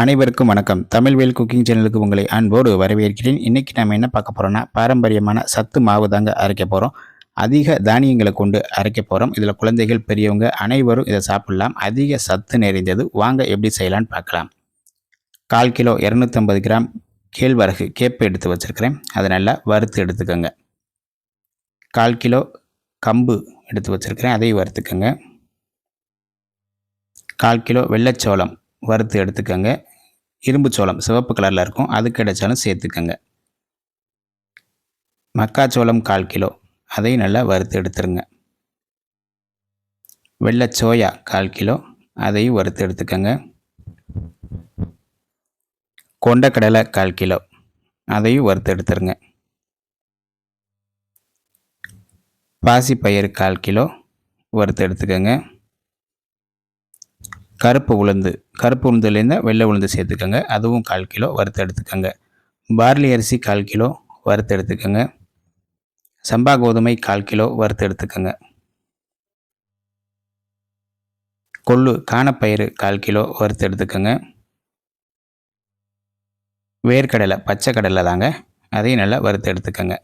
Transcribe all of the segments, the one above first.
அனைவருக்கும் வணக்கம். தமிழ்வேல் குக்கிங் சேனலுக்கு உங்களை அன்போடு வரவேற்கிறேன். இன்றைக்கி நம்ம என்ன பார்க்க போகிறோம்னா பாரம்பரியமான சத்து மாவு தாங்க அரைக்க போகிறோம் அதிக தானியங்களை கொண்டு அரைக்க போகிறோம் இதில் குழந்தைகள் பெரியவங்க அனைவரும் இதை சாப்பிடலாம். அதிக சத்து நிறைந்தது. வாங்க எப்படி செய்யலான்னு பார்க்கலாம். கால் கிலோ இரநூத்தம்பது கிராம் கேழ்வரகு கேப்பை எடுத்து வச்சுருக்கிறேன். அதை நல்லா வறுத்து எடுத்துக்கோங்க. கால் கிலோ கம்பு எடுத்து வச்சுருக்கிறேன். அதையும் வறுத்துக்கோங்க. கால் கிலோ வெள்ளைச்சோளம் வறுத்து எடுத்துக்கோங்க. இரும்பு சோளம் சிவப்பு கலரில் இருக்கும். அது கிடைச்சாலும் சேர்த்துக்கோங்க. மக்காச்சோளம் கால் கிலோ. அதையும் நல்லா வறுத்து எடுத்துருங்க. வெள்ளை சோயா கால் கிலோ. அதையும் வறுத்து எடுத்துக்கோங்க. கொண்டக்கடலை கால் கிலோ. அதையும் வறுத்து எடுத்துருங்க. பாசிப்பயிறு கால் கிலோ. வறுத்து எடுத்துக்கோங்க. கருப்பு உளுந்து கருப்பு உளுந்துலேருந்து வெள்ளை உளுந்து சேர்த்துக்கோங்க. அதுவும் கால் கிலோ வறுத்து எடுத்துக்கோங்க. பார்லி அரிசி கால் கிலோ வறுத்து எடுத்துக்கோங்க. சம்பா கோதுமை கால் கிலோ வறுத்து எடுத்துக்கோங்க. கொள்ளு காணப்பயிறு கால் கிலோ வறுத்து எடுத்துக்கோங்க. வேர்க்கடலை பச்சை கடலை தாங்க. அதையும் நல்லா வறுத்து எடுத்துக்கோங்க.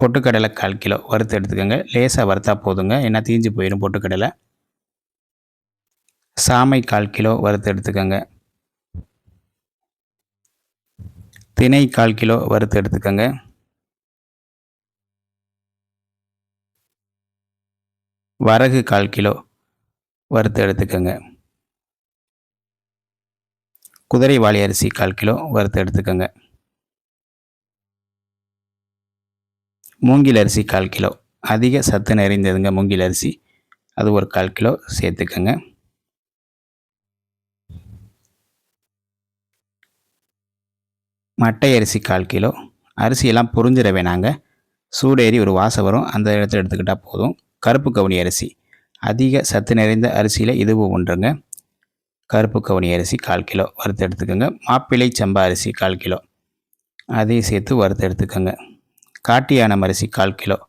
பொட்டுக்கடலை கால் கிலோ வறுத்து எடுத்துக்கோங்க. லேசாக வறுத்தா போதுங்க. ஏன்னா தீஞ்சு போயிடும் பொட்டுக்கடலை. சாமை கால் கிலோ வறுத்து எடுத்துக்கோங்க. தினை கால் கிலோ வறுத்து எடுத்துக்கோங்க. வரகு கால் கிலோ வறுத்து எடுத்துக்கோங்க. குதிரை வாளி அரிசி கால் கிலோ வறுத்து எடுத்துக்கோங்க. மூங்கில் அரிசி கால் கிலோ. அதிக சத்து நிறைந்ததுங்க மூங்கில் அரிசி. அது ஒரு கால் கிலோ சேர்த்துக்கோங்க. மட்டை அரிசி கால் கிலோ. அரிசியெல்லாம் புரிஞ்சிட வேணாங்க சூடேறி ஒரு வாசம் வரும். அந்த இடத்துல எடுத்துக்கிட்டால் போதும். கருப்பு கவுனி அரிசி. அதிக சத்து நிறைந்த அரிசியில் இதுவும் ஒன்றுங்க. கருப்பு கவுனி அரிசி கால் கிலோ. வறுத்து எடுத்துக்கோங்க. மாப்பிள்ளை சம்பா அரிசி கால் கிலோ. அதையும் சேர்த்து வறுத்து எடுத்துக்கோங்க. காட்டியானம் அரிசி கால் கிலோ.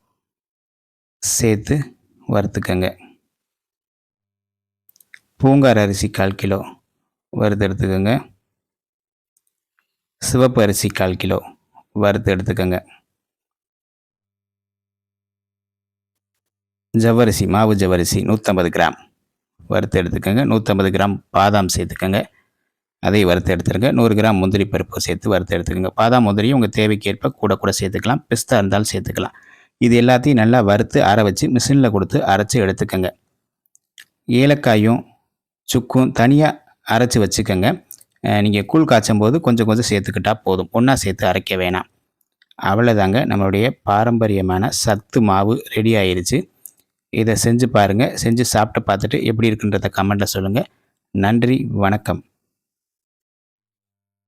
சேர்த்து வறுத்துக்கோங்க. பூங்கார் அரிசி கால் கிலோ. வறுத்து எடுத்துக்கோங்க. சிவப்பு அரிசி கால் கிலோ. வறுத்து எடுத்துக்கோங்க. ஜவ்வரிசி மாவு ஜவ்வரிசி நூற்றம்பது கிராம். வறுத்து எடுத்துக்கோங்க. நூற்றம்பது கிராம் பாதாம் சேர்த்துக்கோங்க. அதை வறுத்து எடுத்துருங்க. நூறு கிராம் முந்திரி பருப்பு சேர்த்து வறுத்து எடுத்துக்கோங்க. பாதாம் முந்திரியும் உங்கள் தேவைக்கேற்ப கூட கூட சேர்த்துக்கலாம். பிஸ்தா இருந்தாலும் சேர்த்துக்கலாம். இது எல்லாத்தையும் நல்லா வறுத்து அரை வச்சு மிஷினில் கொடுத்து அரைச்சி எடுத்துக்கோங்க. ஏலக்காயும் சுக்கும் தனியாக அரைச்சி வச்சுக்கோங்க. நீங்கள் கூழ் காய்ச்சும் போது கொஞ்சம் கொஞ்சம் சேர்த்துக்கிட்டால் போதும். ஒன்றா சேர்த்து அரைக்க வேணாம். அவ்வளோதாங்க நம்மளுடைய பாரம்பரியமான சத்து மாவு ரெடி ஆயிடுச்சு இதை செஞ்சு பாருங்கள் செஞ்சு சாப்பிட்டு பார்த்துட்டு எப்படி இருக்குன்றத கமெண்ட்டில் சொல்லுங்கள் நன்றி வணக்கம்.